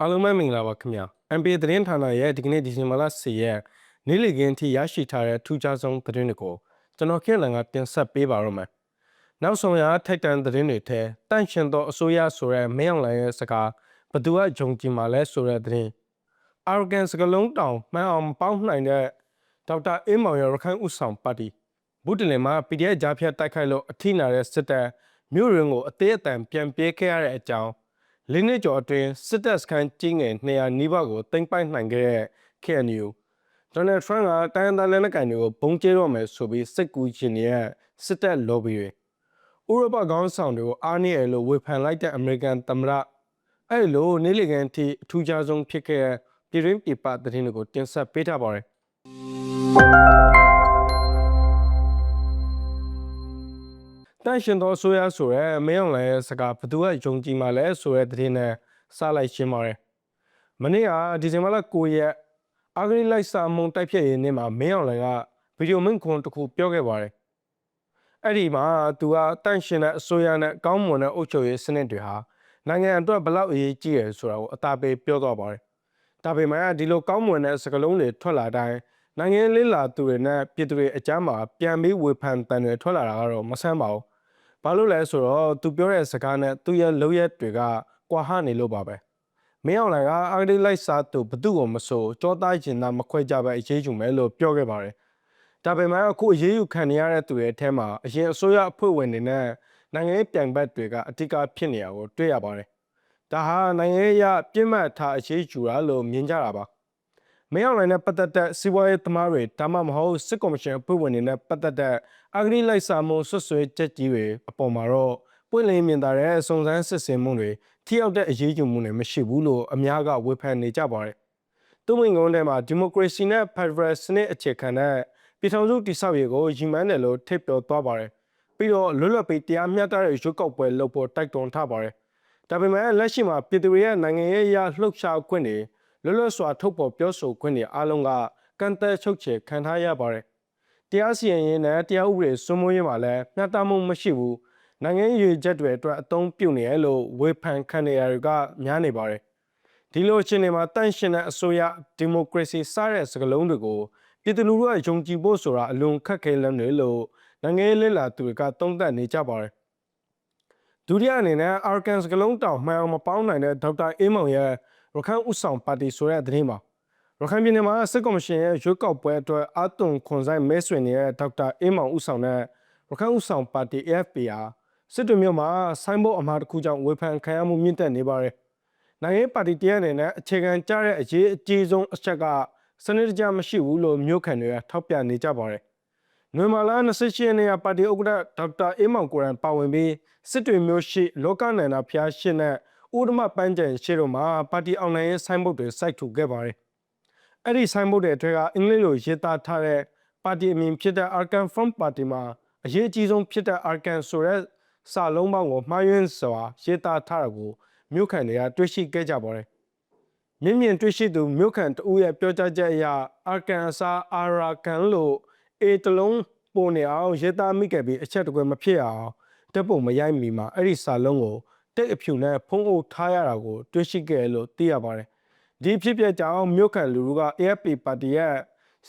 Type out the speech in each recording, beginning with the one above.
အားလုံးပဲမင်္ဂလာပါခင်ဗျာ MPA သတင်းဌာနရဲ့ဒီကနေ့ဒီဇင်ဘာလ10ရက်နေ့လည်ခင်းထိရရှိထားတဲ့ထူးခြားဆုံးသတင်းတွေကိုကျွန်တော်ခင်လန်ကတင်ဆက်ပေးပါရမယ်နောက်ဆုံးရထိုက်တန်သတင်းတွေထဲတန့်ရှင်သောအစိုးရဆိုတဲ့မင်းအောင်လှိုင်ရဲ့စကားဘသူကဂျုံကြည်မှာလဲဆိုတဲ့သတင်း arrogance ကလုံးတောင်မှန်အောင်ပေါင်းနိုင်တဲ့ဒေါက်တာအေးမောင်ရရခိုင်ဥဆောင်ပါတီဘုဒ္ဓလင်မှာ PDF ကြားဖြတ်တိုက်ခိုက်လို့အထိနာတဲ့စစ်တပ်မြို့ရင်းကိုအသေးအတန်ပြန်ပြေးခဲ့ရတဲ့အကြောင်း လေးနှစ်ကျော်အတွင်းစစ်တပ်စခန်းကြီးငယ်200နီးပါးကိုတင်ပိုက်နိုင်ခဲ့တဲ့ KNU ဒေါ်နယ်ထရန့်ကတိုင်းဒေသလက်နက်ကိုင်တွေကိုဘုံကျဲတော့မယ်ဆိုပြီးစိတ်ကူးရှင်နေတဲ့စစ်တပ် lobby တွေဥရောပခေါင်းဆောင်တွေကိုအားနည်းရလို့ဝေဖန်လိုက်တဲ့အမေရိကန်သမ္မတအဲ့လိုနေ့လည်ကန်ထိအထူးခြားဆုံးဖြစ်ခဲ့တဲ့ပြည်ရင်းပြည်ပသတင်းတွေကိုတင်ဆက်ပေးထားပါတယ် တန့်ရှင်သောအစိုးရဆိုရဲမင်းအောင်လှိုင်ရဲ့စကားဘသူကယုံကြည်မှလဲဆိုတဲ့သတင်းနဲ့စလိုက်ရှင်းပါတယ်။မနေ့ကဒီဇင်ဘာလ9ရက်အာဂရိလိုက်စာမုံတိုက်ဖြတ်ရေးနေ့မှာမင်းအောင်လှိုင်ကဗီဒီယိုမင်းခွန်တစ်ခုပြောခဲ့ပါတယ်။အဲ့ဒီမှာသူကတန့်ရှင်တဲ့အစိုးရနဲ့ကောင်းမွန်တဲ့အုပ်ချုပ်ရေးစနစ်တွေဟာနိုင်ငံအတွက်ဘလောက်အရေးကြီးရယ်ဆိုတာကိုအသာပေးပြောသွားပါတယ်။ဒါပေမဲ့ဒီလိုကောင်းမွန်တဲ့စကားလုံးတွေထွက်လာတိုင်းနိုင်ငံလေးလာသူတွေနဲ့ပြည်သူတွေအကြမ်းမှာပြန်ပြီးဝေဖန်တန်တွေထွက်လာတာကတော့မဆန်းပါဘူး။ ဘာလို့လဲဆိုတော့သူပြောတဲ့စကားနဲ့သူရဲ့လုပ်ရက်တွေကကွာဟနေလို့ပါပဲ။မင်းအောင်လှိုင်ကအာဂတိလိုက်စားသူဘသူ့ကိုမဆိုကြောသားကျင်သားမခွဲကြပဲအရေးယူမယ်လို့ပြောခဲ့ပါတယ်။ဒါပေမဲ့အခုအရေးယူခံရတဲ့သူတွေအထက်မှာအရင်အစိုးရအဖွဲ့ဝင်တွေနဲ့နိုင်ငံရေးပြိုင်ဘက်တွေကအထူးဖြစ်နေတာကိုတွေ့ရပါတယ်။ဒါဟာနိုင်ငံရေးအရပြစ်မှတ်ထားအရေးယူတာလို့မြင်ကြတာပါ။ မင်းအောင်လှိုင်နဲ့ပတ်သက်တဲ့စီးပွားရေးသမားတွေဒါမှမဟုတ်စစ်ကော်မရှင်အဖွဲ့ဝင်တွေနဲ့ပတ်သက်တဲ့အဂတိလိုက်စားမှုဆွဆွဲချက်ကြီးတွေအပေါ်မှာတော့ပွင့်လင်းမြင်သာတဲ့စုံစမ်းစစ်ဆေးမှုတွေထိရောက်တဲ့အရေးယူမှုတွေမရှိဘူးလို့အများကဝေဖန်နေကြပါတယ်။သူ့မိန်ကုန်းထဲမှာဒီမိုကရေစီနဲ့ဖက်ဒရယ်စနစ်အခြေခံတဲ့ပြည်ထောင်စုတည်ဆောက်ရေးကိုရည်မှန်းတယ်လို့ထိပ်ပြောသွားပါတယ်။ပြီးတော့လွတ်လပ်ပြီးတရားမျှတတဲ့ရွေးကောက်ပွဲလုပ်ဖို့တိုက်တွန်းထားပါတယ်။ဒါပေမဲ့လက်ရှိမှာပြည်သူတွေရဲ့နိုင်ငံရေးအရလှုပ်ရှားခွင့်တွေ လွတ်လပ်စွာထုတ်ဖော်ပြောဆိုခွင့်တွေအားလုံးကကန့်သက်ချုပ်ချယ်ခံထားရပါတယ်။တရားစီရင်ရေးနဲ့တရားဥပဒေစိုးမိုးရေးမှာလည်းမျှတမှုမရှိဘူး။နိုင်ငံရေးချက်တွေအတွက်အသုံးပြုနေရလို့ဝေဖန်ခံနေရတွေကများနေပါတယ်။ဒီလိုအခြေအနေမှာတန့်ရှင်တဲ့အစိုးရဒီမိုကရေစီစတဲ့စကားလုံးတွေကိုပြည်သူလူထုကယုံကြည်ဖို့ဆိုတာအလွန်ခက်ခဲလမ်းတွေလို့နိုင်ငံရေးလက်လာသူတွေကသုံးသပ်နေကြပါတယ်။ဒုတိယအနေနဲ့ Arkan စကလုံးတောင်မှန်အောင်မပေါင်းနိုင်တဲ့ဒေါက်တာအေးမောင်ရဲ့ ရခိုင်ဥဆောင်ပါတီဆိုတဲ့သတင်းပါရခိုင်ပြည်နယ်မှာစစ်ကော်မရှင်ရဲ့ရွေးကောက်ပွဲအတွက်အသွင်ခွန်ဆိုင်မဲဆွေနေတဲ့ဒေါက်တာအေးမောင်ဥဆောင်တဲ့ရခိုင်ဥဆောင်ပါတီ AFP ဟာစစ်တွေမြို့မှာဆိုင်းဘုတ်အမှားတစ်ခုကြောင့်ဝေဖန်ခံရမှုမြင့်တက်နေပါတယ်နိုင်ငံရေးပါတီတရက်အနေနဲ့အခြေခံကြတဲ့အရေးအကြီးဆုံးအချက်ကစနစ်တကျမရှိဘူးလို့မြို့ခံတွေကထောက်ပြနေကြပါတယ်နွေမာလာ28ရက်နေ့ကပါတီဥက္ကဋ္ဌဒေါက်တာအေးမောင်ကိုရန်ပါဝင်ပြီးစစ်တွေမြို့ရှိလောကနန္ဒဖျားရှင်နဲ့ ဥဒမပန်းကျင်ရှေ့တို့မှာပါတီအောင်နိုင်ရေးဆိုင်းဘုတ်တွေစိုက်ထူခဲ့ပါတယ်။အဲ့ဒီဆိုင်းဘုတ်တွေအထက်ကအင်္ဂလိပ်လိုရေးသားထားတဲ့ပါတီအမည်ဖြစ်တဲ့ Arkan Front Party မှာအရေးအကြီးဆုံးဖြစ်တဲ့ Arkan ဆိုတဲ့စာလုံးပေါင်းကိုမှားယွင်းစွာရေးသားထားတာကိုမြို့ခံတွေကတွေ့ရှိခဲ့ကြပါတယ်။မြင့်မြင့်တွေ့ရှိသူမြို့ခံတဦးရဲ့ပြောကြားချက်အရ Arkan အစား Arakan လို့အေတလုံးပုံနေအောင်ရေးသားမိခဲ့ပြီးအချက်တကွယ်မဖြစ်အောင်တက်ပုံမရိုက်မီမှာအဲ့ဒီစာလုံးကို တိတ်အဖြူနဲ့ဖုံးအုပ်ထားရတာကိုတွေ့ရှိခဲ့လို့သိရပါတယ်။ဒီဖြစ်ပျက်ကြောင့်မြို့ခံလူထုက AFP ပါတီရဲ့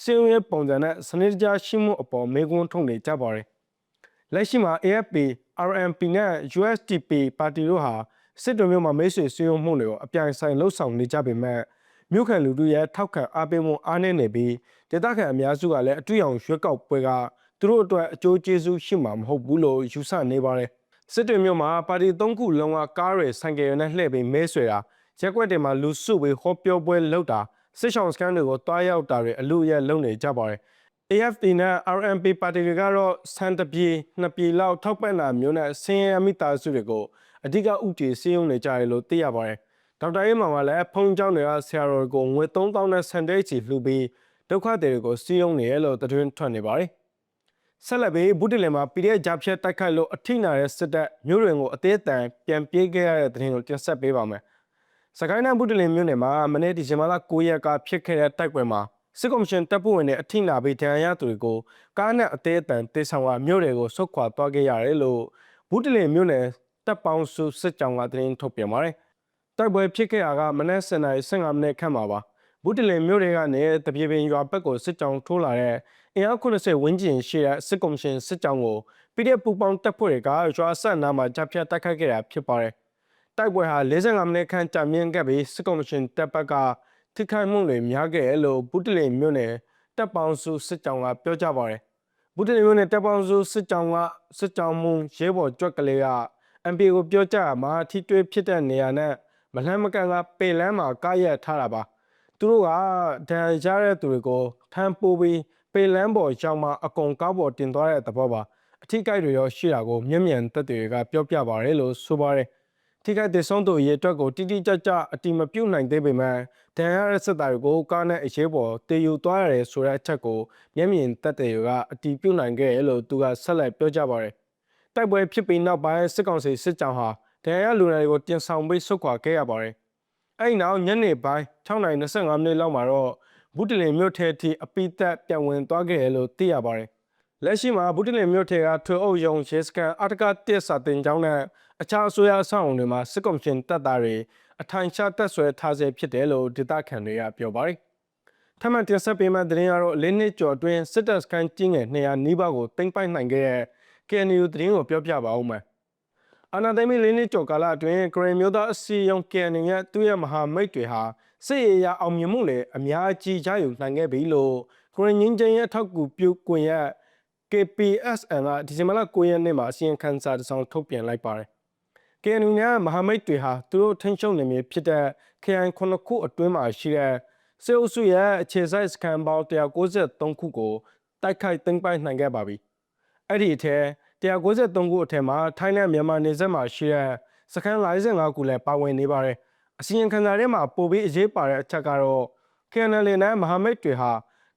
စီးရဲပုံစံနဲ့စနစ်တကျရှိမှုအပေါ်မေးခွန်းထုတ်နေကြပါတယ်။လက်ရှိမှာ AFP, RMP နဲ့ USDP ပါတီတို့ဟာစစ်တုံမြို့မှာမိတ်ဆွေစည်းရုံးမှုတွေကိုအပြိုင်ဆိုင်လှုပ်ဆောင်နေကြပေမဲ့မြို့ခံလူထုရဲ့ထောက်ခံအားပေးမှုအားနည်းနေပြီးဒေသခံအများစုကလည်းအတွေ့အကြုံရွေးကောက်ပွဲကသူတို့အတွက်အကျိုးကျေးဇူးရှိမှာမဟုတ်ဘူးလို့ယူဆနေပါတယ်။ စစ်တွေမြို့မှာပါတီ၃ခုလုံးကကားတွေဆိုင်ကယ်တွေနဲ့လှည့်ပြီးမဲဆွဲတာရက်ွက်တွေမှာလူစုပြီးဟောပြောပွဲလုပ်တာစစ်ဆောင်စကန်တွေကိုတွားရောက်တာတွေအလို့ရလုံနေကြပါတယ် AFP နဲ့ RMP ပါတီတွေကတော့စံတပြေနှစ်ပြေလောက်ထောက်ပံ့တာမျိုးနဲ့ဆင်းရဲမိသားစုတွေကိုအဓိကဥတီစည်းရုံးနေကြတယ်လို့သိရပါတယ်ဒေါက်တာအေးမောင်ကလည်းဖုန်းကျောင်းတွေကဆရာတော်ကိုငွေ3000နဲ့ဆန်တဲ့ချီလှူပြီးဒုက္ခသည်တွေကိုစည်းရုံးနေရလို့သတင်းထွက်နေပါတယ် ဆက်လက်ပြီးဘုဒ္ဓလင်မှာ PDF ဂျာဖြတ်တိုက်ခိုက်လို့အထိနာတဲ့စစ်တပ်မြို့တွင်ကိုအသေးအတန်ပြန်ပြေးခဲ့ရတဲ့သတင်းကိုတင်ဆက်ပေးပါမယ်။စကိုင်းတိုင်းဘုဒ္ဓလင်မြို့နယ်မှာမနေ့ဒီဇင်ဘာလ9ရက်ကဖြစ်ခဲ့တဲ့တိုက်ပွဲမှာစစ်ကော်မရှင်တပ်ဖွဲ့ဝင်တွေအထိနာပြီးဒဏ်ရာရသူတွေကိုကားနဲ့အသေးအတန်တေဆောင်ကမြို့တွေကိုဆုတ်ခွာသွားခဲ့ရတယ်လို့ဘုဒ္ဓလင်မြို့နယ်တပ်ပေါင်းစုစစ်ကြောင်းကသတင်းထုတ်ပြန်ပါတယ်။တိုက်ပွဲဖြစ်ခဲ့တာကမနက် 7: နာရီ15မိနစ်ခန့်မှာပါ ဘူးတလင်မြို့တွေကနေတပြေပင်ရွာဘက်ကိုစစ်ကြောင်းထိုးလာတဲ့အင်အား80ဝန်းကျင်ရှိတဲ့စစ်ကော်မရှင်စစ်ကြောင်းကိုပြည်တဲ့ပူပေါင်းတပ်ဖွဲ့တွေကရွာဆက်နားမှာတပ်ဖြတ်တိုက်ခိုက်ခဲ့တာဖြစ်ပါတယ်တိုက်ပွဲဟာ45မိနစ်ခန့်ကြာမြင့်ခဲ့ပြီးစစ်ကော်မရှင်တပ်ဘက်ကထိခိုက်မှုတွေများခဲ့တယ်လို့ဘူးတလင်မြို့နယ်တပ်ပေါင်းစုစစ်ကြောင်းကပြောကြပါတယ်ဘူးတလင်မြို့နယ်တပ်ပေါင်းစုစစ်ကြောင်းကစစ်ကြောင်းမှုရဲဘော်ကြွက်ကလေးက MP ကိုပြောကြရမှာထိတွေ့ဖြစ်တဲ့နေရာနဲ့မလှမ်းမကန်ကပေလန်းမှာကားရက်ထားတာပါ သူတို့ကဒဏ်ရာရတဲ့သူတွေကိုထမ်းပိုးပြီးပေလန်းပေါ်ရောက်မှအကုန်ကားပေါ်တင်သွားတဲ့သဘောပါအထိကိုက်တွေရောရှိတာကိုမျက်မြင်သက်တွေကပြောပြပါတယ်လို့ဆိုပါတယ်ထိခိုက်တဲ့ဆုံးသူအရေးအတွက်ကိုတိတိကျကျအတိမပြုတ်နိုင်သေးပေမဲ့ဒဏ်ရာရတဲ့စစ်သားတွေကိုကားနဲ့အရေးပေါ်တည်ယူသွားရတယ်ဆိုတဲ့အချက်ကိုမျက်မြင်သက်တွေကအတိပြုတ်နိုင်ခဲ့တယ်လို့သူကဆက်လက်ပြောကြပါတယ်တိုက်ပွဲဖြစ်ပြီးနောက်ပိုင်းစစ်ကောင်စီစစ်ကြောင်းဟာဒဏ်ရာရလူနာတွေကိုတင်ဆောင်ပြီးဆုတ်ခွာခဲ့ရပါတယ်။ အဲဒီနောက်ညနေပိုင်း6:25မိနစ်လောက်မှာတော့ဘူးတလင်မြို့ထဲအထိအပိသက်ပြန်ဝင်သွားခဲ့တယ်လို့သိရပါတယ်။လက်ရှိမှာဘူးတလင်မြို့ထဲကထွေအုပ်ရုံရဲစခန်းအတကတက်စာတင်ကျောင်းနဲ့အခြားအစိုးရအဆောက်အုံတွေမှာစစ်ကောင်စီတပ်သားတွေအထိုင်ချတပ်ဆွဲထားဆဲဖြစ်တယ်လို့ဒေသခံတွေကပြောပါတယ်။ထပ်မံတင်ဆက်ပေးမယ့်သတင်းကတော့လေးနှစ်ကျော်အတွင်းစစ်တပ်စခန်းကြီးငယ်200နီးပါးကိုတင်ပိုက်နိုင်ခဲ့တဲ့ KNU သတင်းကိုပြောပြပါဦးမယ်။ အာနာသိမ့်မီလေးနှစ်ကျော်ကာလအတွင်းကရင်မျိုးသားအစည်းအရုံး KNU ရဲ့သူ့ရဲ့မဟာမိတ်တွေဟာစစ်ရေးရအောင်မြင်မှုတွေအများကြီးရယူနိုင်ခဲ့ပြီလို့ကရင်ငင်းချင်းရဲ့အထောက်အကူပြုကွန်ရက် KPSN ကဒီဇင်ဘာလ9ရက်နေ့မှာအစီရင်ခံစာတစ်စောင်ထုတ်ပြန်လိုက်ပါတယ်။ KNU နဲ့မဟာမိတ်တွေဟာသူတို့ထိန်းချုပ်နေမည်ဖြစ်တဲ့ KN ခုနှစ်ခုအတွင်းမှာရှိတဲ့စေအုပ်စုရဲ့အခြေစိုက်စခန်းပေါင်း193ခုကိုတိုက်ခိုက်သိမ်းပိုက်နိုင်ခဲ့ပါပြီ။အဲ့ဒီအထက် 193ခုအထက်မှာထိုင်းနဲ့မြန်မာနယ်စပ်မှာရှိတဲ့စခန်း55ခုလည်းပါဝင်နေပါတယ်။အစီရင်ခံစာထဲမှာပိုပြီးအရေးပါတဲ့အချက်ကတော့ KNL နဲ့မဟာမိတ်တွေဟာ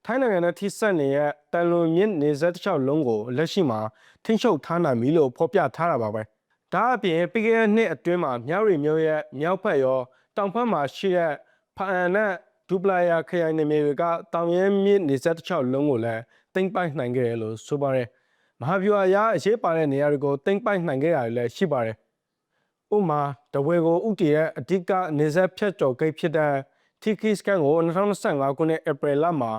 ထိုင်းနိုင်ငံနဲ့ထိစပ်နေတဲ့တန်လွန်မြင့်နေဆက်တစ်လျှောက်လုံးကိုလက်ရှိမှာထိန်းချုပ်ထားနိုင်ပြီလို့ဖော်ပြထားတာပါပဲ။ဒါအပြင်ပြီးခဲ့တဲ့နှစ်အတွင်းမှာမြောက်ရီမျိုးရဲ့မြောက်ဖက်ရောတောင်ဖက်မှာရှိတဲ့ဖအန်နဲ့ဒူပလာယာခရိုင်နယ်မြေတွေကတောင်ရဲမြင့်နေဆက်တစ်လျှောက်လုံးကိုလည်းသိမ်းပိုက်နိုင်ခဲ့တယ်လို့ဆိုပါတယ်။ မဟာဗျူဟာအရအရေးပါတဲ့နေရာတွေကိုသိမ်းပိုက်နိုင်ခဲ့တာလည်းရှိပါတယ်။ဥပမာတဝဲကိုဥတီရဲ့အဓိကနေဆက်ဖြတ်ကျော်ဂိတ်ဖြစ်တဲ့ Tiki Scan ကို2025ခုနှစ်ဧပြီလမှာ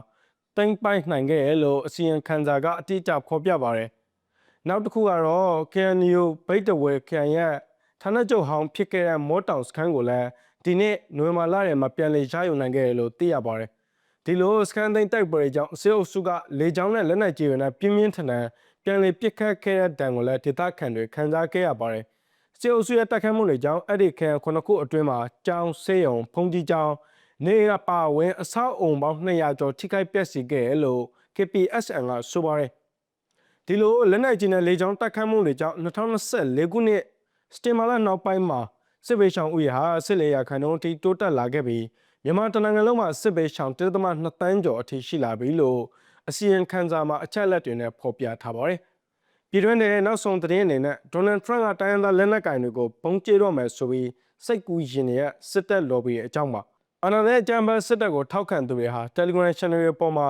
သိမ်းပိုက်နိုင်ခဲ့တယ်လို့အစီရင်ခံစာကအတိအကျဖော်ပြပါတယ်။နောက်တစ်ခုကတော့ KNU ဗိတ်တဝဲခရိုင်ရဲ့ဌာနချုပ်ဟောင်းဖြစ်ခဲ့တဲ့မောတောင်စခန်းကိုလည်းဒီနေ့နိုဝင်ဘာလထဲမှာပြန်လည်ရယူနိုင်ခဲ့တယ်လို့သိရပါတယ်။ဒီလိုစကန်သိန်းတိုက်ပွဲတွေကြောင့်အစေအုပ်စုကလေကြောင်းနဲ့လက်နက်ကြီးတွေနဲ့ပြင်းပြင်းထန်ထန် ပြန်လည်ပစ်ခတ်ခဲ့တဲ့တံကိုလည်းဒေသခံတွေခံစားခဲ့ရပါတယ်။စေအုပ်စုရဲ့တိုက်ခတ်မှုတွေကြောင့်အဲ့ဒီခရိုင်ခုနှစ်ခုအတွင်းမှာကြောင်းဆေးရုံဖုန်ကြီးကြောင်းနေရပါဝင်အဆောက်အုံပေါင်း200ကျော်ထိခိုက်ပျက်စီးခဲ့တယ်လို့ KPSN ကဆိုပါတယ်။ဒီလိုလက်နက်ကြီးနဲ့လေကြောင်းတိုက်ခတ်မှုတွေကြောင့်2024ခုနှစ်စတင်မာလာနောက်ပိုင်းမှာစစ်ဘေးရှောင်ဥယျာဟာစစ်လေယာခန္ဓာအထိတိုးတက်လာခဲ့ပြီးမြန်မာတနိုင်ငံလုံးမှာစစ်ဘေးရှောင်1.2တန်းကျော်အထိရှိလာပြီလို့ အစီရင်ခံစာမှာအချက်အလက်တွေနဲ့ဖော်ပြထားပါတယ်။ပြည်တွင်းတဲ့နောက်ဆုံးသတင်းအနေနဲ့ဒေါ်နယ်ထရန့်ကတိုင်းရင်းသားလက်နက်ကိုင်တွေကိုပုံကျဲတော့မယ်ဆိုပြီးစိတ်ကူးရင်ရဲ့စစ်တပ် lobby ရဲ့အကြောင်းပါ။အနာတဲ့ဂျမ်ဘတ်စစ်တပ်ကိုထောက်ခံသူတွေဟာ Telegram Channel တွေပေါ်မှာ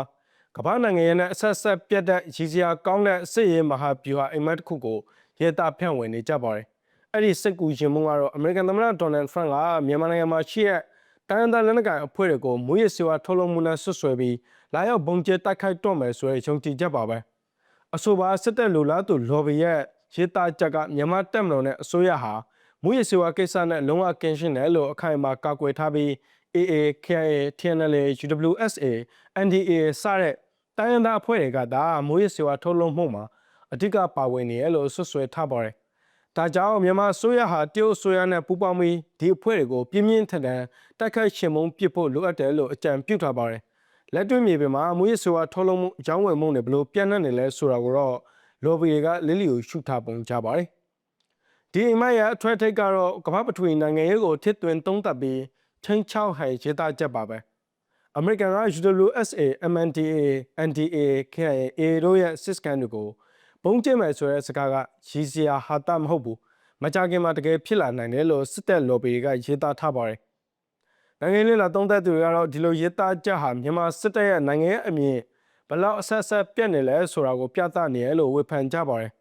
ကမ္ဘာနိုင်ငံရဲ့အဆက်ဆက်ပြတ်တဲ့ရည်စရာကောင်းတဲ့စစ်ရေးမဟာဗျူဟာအိမ်မက်တစ်ခုကိုရဲသားဖြန့်ဝေနေကြပါတယ်။အဲ့ဒီစစ်ကူရင်မှုကတော့အမေရိကန်သမ္မတဒေါ်နယ်ထရန့်ကမြန်မာနိုင်ငံမှာရှိတဲ့တိုင်းဒေသလက်နက်ကိုင်အဖွဲ့တွေကိုမွေးရစေဝါထုတ်လုပ်မှုနဲ့ဆွဆွဲပြီး လာရောက်ဘုံကျဲတိုက်ခိုက်တော့မယ်ဆိုတဲ့ယုံကြည်ချက်ပါပဲ။အဆိုပါစစ်တပ်လူလားသူလော်ဘီရဲ့ရေးသားချက်ကမြန်မာတက်မတော်နဲ့အစိုးရဟာမွေးရစေဝါကိစ္စနဲ့လုံးဝကင်းရှင်းတယ်လို့အခိုင်အမာကာကွယ်ထားပြီး AA, KIA, TNLA, UWSA, NDA စတဲ့တိုင်းရင်းသားအဖွဲ့တွေကဒါမွေးရစေဝါထုတ်လုပ်မှုမှာအဓိကပါဝင်နေရလို့ဆွဆွဲထားပါတယ်။ဒါကြောင့်မြန်မာဆိုရဟာတရုတ်ဆိုရနဲ့ပူးပေါင်းပြီးဒီအဖွဲ့တွေကိုပြင်းပြင်းထန်ထန်တိုက်ခိုက်ရှင်မုံပစ်ဖို့လိုအပ်တယ်လို့အကြံပြုထားပါတယ်။ လက်တွေ့မြေပြင်မှာမွေးရစေဝါထုတ်လုပ်မှုအကြောင်းဝင်မှုတွေဘလို့ပြန့်နှံ့နေလဲဆိုတာကိုတော့လော်ဘီတွေကလီလီကိုရှုထားပုံကြပါတယ်။ဒီအိမ်မက်ရဲ့အထွတ်ထိပ်ကတော့ကမ္ဘာပထဝီနိုင်ငံရေးကိုထစ်သွင်းသုံးသပ်ပြီးချင်းချောက်ဟန်ရေးသားချက်ပါပဲအမေရိကန်က UWSA MNDA NDA KIA တို့ရဲ့စစ်စကန်တွေကိုဘုံကျင်းမယ်ဆိုတဲ့စကားကရည်စရာဟာတာမဟုတ်ဘူးမကြခင်မှာတကယ်ဖြစ်လာနိုင်တယ်လို့စစ်တပ်လော်ဘီတွေကရေးသားထားပါတယ် နိုင်ငံရေးလာသုံးသပ်သူတွေကတော့ဒီလိုရေးသားချက်ဟာမြန်မာစစ်တပ်ရဲ့နိုင်ငံရေးအမြင်ဘလောက်အဆက်ဆက်ပြတ်နေလဲဆိုတာကိုပြသနေရလို့ဝေဖန်ကြပါတယ်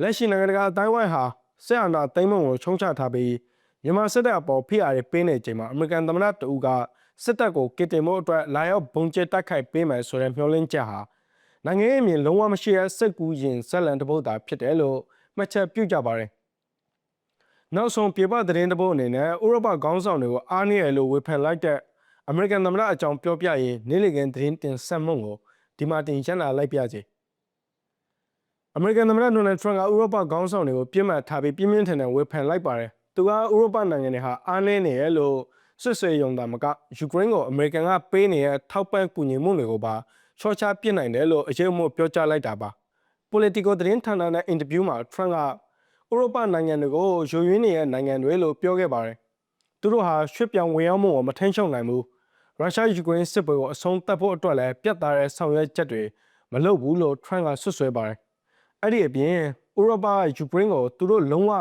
လက်ရှိနိုင်ငံတကာအတိုင်းဝိုင်းဟာစစ်အာဏာသိမ်းမှုကိုချုံချထားပြီးမမြန်မာစစ်တပ်အပေါ်ဖိအားတွေပေးနေချိန်မှာအမေရိကန်သမ္မတတဦးကစစ်တပ်ကိုကစ်တင်ဖို့အတွက်လာရောက်ဘုံကျဲတိုက်ခိုက်ပေးမယ်ဆိုတဲ့မျှော်လင့်ချက်ဟာနိုင်ငံရေးအမြင်လုံးဝမရှိတဲ့စစ်ကူရင်ဇက်လန်တစ်ပုဒ်သာဖြစ်တယ်လို့မှတ်ချက်ပြုကြပါတယ်။ နောက်ဆုံးပြေပသတင်းတစ်ပုဒ်အနေနဲ့ဥရောပခေါင်းဆောင်တွေကိုအားနည်းရလို့ဝေဖန်လိုက်တဲ့အမေရိကန်သမ္မတအကြောင်းပြောပြရင်နေ့လည်ခင်းသတင်းတင်ဆက်မှုကိုဒီမှာတင်ရလာလိုက်ပြစီ။အမေရိကန်သမ္မတဒေါ်နယ်ထရန့်ကဥရောပခေါင်းဆောင်တွေကိုပြစ်မှတ်ထားပြီးပြင်းပြင်းထန်ထန်ဝေဖန်လိုက်ပါတယ်။သူကဥရောပနိုင်ငံတွေဟာအားနည်းနေရဲ့လို့ဆွဆွေယုံတာမကယူကရိန်းကိုအမေရိကန်ကပေးနေတဲ့ထောက်ပံ့ကူညီမှုတွေကိုပါချောချပြစ်နိုင်တယ်လို့အရေးအမှုပြောကြားလိုက်တာပါ။ Politico သတင်းဌာနနဲ့အင်တာဗျူးမှာထရန့်က ဥရောပနိုင်ငံတွေကိုယိုယွင်းနေတဲ့နိုင်ငံတွေလို့ပြောခဲ့ပါတယ်။သူတို့ဟာရွှေ့ပြောင်းဝင်ရောက်မှုကိုမထိန်ချုပ်နိုင်ဘူး။ရုရှားယူကရိန်းစစ်ပွဲကိုအဆုံးသတ်ဖို့အတွက်လည်းပြတ်သားတဲ့ဆောင်ရွက်ချက်တွေမလုပ်ဘူးလို့ထရန့်ကဆွဆွဲပါတယ်။အဲ့ဒီအပြင်ဥရောပကယူကရိန်းကိုသူတို့လုံးဝ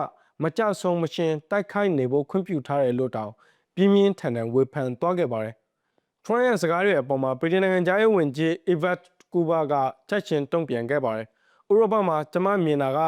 မကြဆုံးမရှင်တိုက်ခိုက်နေဖို့ခွင့်ပြုထားတယ်လို့တောင်ပြင်းပြင်းထန်ထန်ဝေဖန်သွားခဲ့ပါတယ်။ထရန့်ရဲ့စကားတွေအပေါ်မှာဗြိတိန်နိုင်ငံသားရေးဝန်ကြီး Evat Kuber ကချက်ချင်းတုံ့ပြန်ခဲ့ပါတယ်။ဥရောပမှာကျမမြင်တာက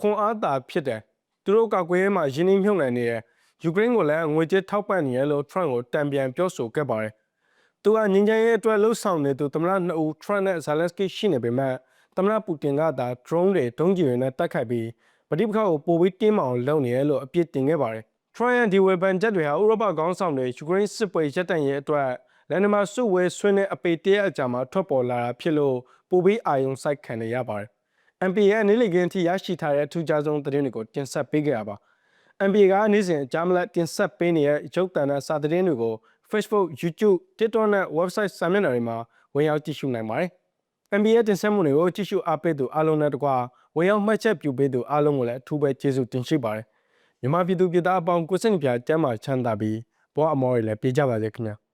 ခွန်အားသာဖြစ်တယ်။သူတို့ကကွယ်ရေးမှာယင်းနှိမ့်မြုပ်နှံနေတယ်။ယူကရိန်းကိုလည်းငွေကြေးထောက်ပံ့နေရလို့ထရန့်ကိုတံပြန်ပြောဆိုခဲ့ပါတယ်။သူကငင်းချင်ရေးအတွက်လှုပ်ဆောင်နေသူသမ္မတနှစ်ဦးထရန့်နဲ့ဇာလန်စကီရှိနေပေမဲ့သမ္မတပူတင်ကသာ drone တွေဒုံးကျည်တွေနဲ့တိုက်ခိုက်ပြီးပဋိပက္ခကိုပိုပြီးတင်းမာအောင်လုပ်နေရလို့အပြစ်တင်ခဲ့ပါတယ်။ထရန့်ရဲ့ဒီဝေဖန်ချက်တွေဟာဥရောပခေါင်းဆောင်တွေယူကရိန်းစစ်ပွဲရပ်တန့်ရေးအတွက်လန်ဒမာစုဝေးဆွေးနွေးအပေတရက်အကြာမှာထွက်ပေါ်လာတာဖြစ်လို့ပိုပြီးအာရုံစိုက်ခံနေရပါတယ်။ MPA ရဲ့နေ့လည်ခင်းထိရရှိထားတဲ့အထူးခြားဆုံးသတင်းတွေကိုတင်ဆက်ပေးခဲ့တာပါ။ MPA ကနေ့စဉ်အကြမ်းမလက်တင်ဆက်ပေးနေတဲ့ရုပ်သံနဲ့စာသတင်းတွေကို Facebook, YouTube, TikTok နဲ့ website စာမျက်နှာတွေမှာဝင်ရောက်ကြည့်ရှုနိုင်ပါတယ်။ MPA တင်ဆက်မှုတွေကိုကြည့်ရှုအားပေးသူအားလုံးနဲ့တကွာဝင်ရောက်မှတ်ချက်ပြုပေးသူအားလုံးကိုလည်းအထူးပဲကျေးဇူးတင်ရှိပါတယ်။မြန်မာပြည်သူပြည်သားအပေါင်းကိုစိတ်နှပြကျမ်းမာချမ်းသာပြီးဘဝအမောတွေလည်းပြေကြပါစေခင်ဗျာ။